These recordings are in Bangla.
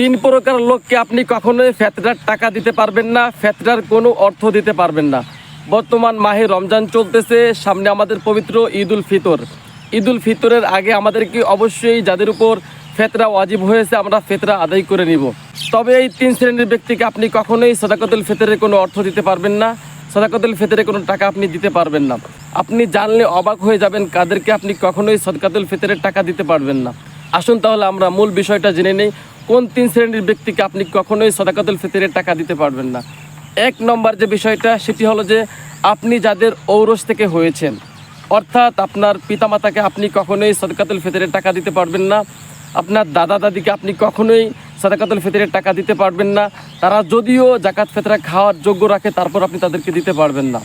তিন প্রকার লোককে আপনি কখনোই ফেতরার টাকা দিতে পারবেন না, ফেতরার কোনো অর্থ দিতে পারবেন না। বর্তমান মাহে রমজান চলতেছে, সামনে আমাদের পবিত্র ঈদ উল ফিতর। ঈদ উল ফিতরের আগে আমাদেরকে অবশ্যই যাদের উপর ফেতরা ওয়াজিব হয়েছে, আমরা ফেতরা আদায় করে নিব। তবে এই তিন শ্রেণির ব্যক্তিকে আপনি কখনোই সদাকতুল ফিতরের কোনো অর্থ দিতে পারবেন না, সদাকতুল ফেতরে কোনো টাকা আপনি দিতে পারবেন না। আপনি জানলে অবাক হয়ে যাবেন কাদেরকে আপনি কখনোই সদকাতুল ফিতরের টাকা দিতে পারবেন না। আসুন তাহলে আমরা মূল বিষয়টা জেনে নেই। কোন তিন শ্রেণির ব্যক্তিকে আপনি কখনোই সদাকাতুল ফিতরের টাকা দিতে পারবেন না? এক নম্বর যে বিষয়টা, সেটি হলো যে আপনি যাদের ঔরস থেকে হয়েছেন, অর্থাৎ আপনার পিতামাতাকে আপনি কখনোই সদকাতুল ফিতরের টাকা দিতে পারবেন না, আপনার দাদা দাদিকে আপনি কখনোই সাদাকাতুল ফিতরের টাকা দিতে পারবেন না, তারা যদিও জাকাত ফেতরা খাওয়ার যোগ্য রাখে, তারপর আপনি তাদেরকে দিতে পারবেন না।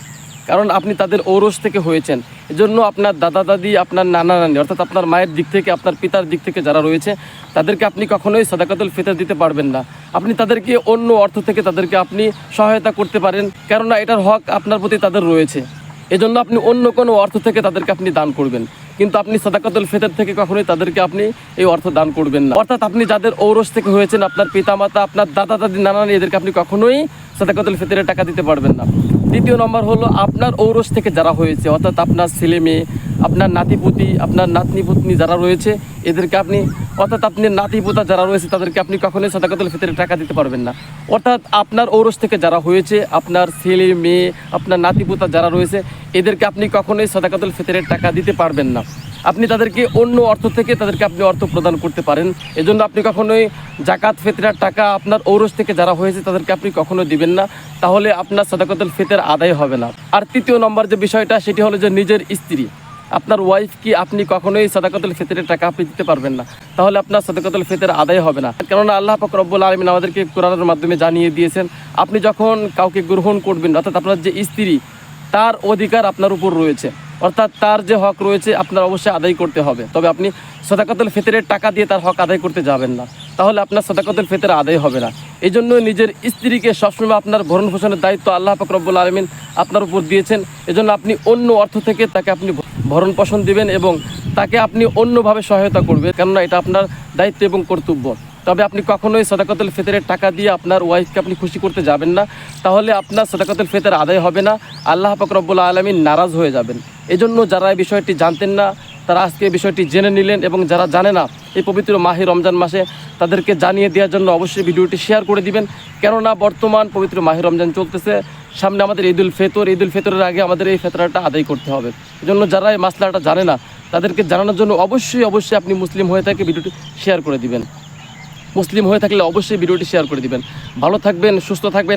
কারণ আপনি তাদের ঔরস থেকে হয়েছেন। এজন্য আপনার দাদা দাদি, আপনার নানা নানি, অর্থাৎ আপনার মায়ের দিক থেকে, আপনার পিতার দিক থেকে যারা রয়েছে, তাদেরকে আপনি কখনোই সাদাকাতুল ফিতর দিতে পারবেন না। আপনি তাদেরকে অন্য অর্থ থেকে তাদেরকে আপনি সহায়তা করতে পারেন, কেননা এটার হক আপনার প্রতি তাদের রয়েছে। এজন্য আপনি অন্য কোনো অর্থ থেকে তাদেরকে আপনি দান করবেন। কিন্তু আপনি সাদাকাতুল ফেতর থেকে কখনোই তাদেরকে আপনি এই অর্থ দান করবেন না। অর্থাৎ আপনি যাদের ঔরস থেকে হয়েছেন, আপনার পিতামাতা, আপনার দাদা দাদি নানা, এদেরকে আপনি কখনোই সাদাকাতুল ফেতরের টাকা দিতে পারবেন না। দ্বিতীয় নম্বর হলো আপনার ঔরস থেকে যারা হয়েছে অর্থাৎ আপনার ছেলে মেয়ে আপনার নাতিপুতি, আপনার নাতনি পুতনি যারা রয়েছে, এদেরকে আপনি, অর্থাৎ আপনি নাতিপুতা যারা রয়েছে, তাদেরকে আপনি কখনোই সাদাকাতুল ফিতরের টাকা দিতে পারবেন না। অর্থাৎ আপনার ঔরস থেকে যারা হয়েছে, আপনার ছেলে, মেয়ে, আপনার নাতিপুতা যারা রয়েছে, এদেরকে আপনি কখনোই সাদাকাতুল ফিতরের টাকা দিতে পারবেন না। আপনি তাদেরকে অন্য অর্থ থেকে তাদেরকে আপনি অর্থ প্রদান করতে পারেন। এজন্য আপনি কখনোই জাকাত ফেতরার টাকা আপনার ঔরস থেকে যারা হয়েছে, তাদেরকে আপনি কখনো দিবেন না। তাহলে আপনার সাদাকাতুল ফিতর আদায় হবে না। আর তৃতীয় নম্বর যে বিষয়টা, সেটি হলো যে নিজের স্ত্রী। আপনার ওয়াইফ কি আপনি কখনোই সাদাকাতুল ফিতরের টাকা আপনি দিতে পারবেন না। তাহলে আপনার সাদাকাতুল ফিতর আদায় হবে না। কেননা আল্লাহ পাক রব্বুল আলমিন আমাদেরকে কোরআনের মাধ্যমে জানিয়ে দিয়েছেন, আপনি যখন কাউকে গ্রহণ করবেন, অর্থাৎ আপনার যে স্ত্রী, তার অধিকার আপনার উপর রয়েছে। অর্থাৎ তার যে হক রয়েছে, আপনার অবশ্যই আদায় করতে হবে। তবে আপনি সদাকাতুল ফিতরের টাকা দিয়ে তার হক আদায় করতে যাবেন না। তাহলে আপনার সদাকাতুল ফিতর আদায় হবে না। এই জন্য নিজের স্ত্রীকে সবসময় আপনার ভরণ পোষণের দায়িত্ব আল্লাহ রব্বুল আলমিন আপনার উপর দিয়েছেন। এজন্য আপনি অন্য অর্থ থেকে তাকে আপনি ভরণ পোষণ দিবেন এবং তাকে আপনি অন্যভাবে সহায়তা করবেন। কেননা এটা আপনার দায়িত্ব এবং কর্তব্য। তবে আপনি কখনোই সদাকাতুল ফিতরের টাকা দিয়ে আপনার ওয়াইফকে আপনি খুশি করতে যাবেন না। তাহলে আপনার সদাকাতুল ফিতর আদায় হবে না। আল্লাহ পাক রব্বুল আলমিন নারাজ হয়ে যাবেন। এজন্য যারা এই বিষয়টি জানতেন না তারা আজকে এই বিষয়টি জেনে নিলেন এবং যারা জানে না এই পবিত্র মাহে রমজান মাসে তাদেরকে জানিয়ে দেওয়ার জন্য অবশ্যই ভিডিওটি শেয়ার করে দিবেন। কেননা বর্তমান পবিত্র মাহে রমজান চলতেছে। সামনে আমাদের ঈদুল ফেতর, ঈদুল ফেতরের আগে আমাদের এই ফেতরাটা আদায় করতে হবে। এজন্য যারা এই মাসলাটা জানে না, তাদেরকে জানানোর জন্য অবশ্যই অবশ্যই আপনি মুসলিম হয়ে থাকে ভিডিওটি শেয়ার করে দিবেন। মুসলিম হয়ে থাকলে অবশ্যই ভিডিওটি শেয়ার করে দিবেন। ভালো থাকবেন, সুস্থ থাকবেন।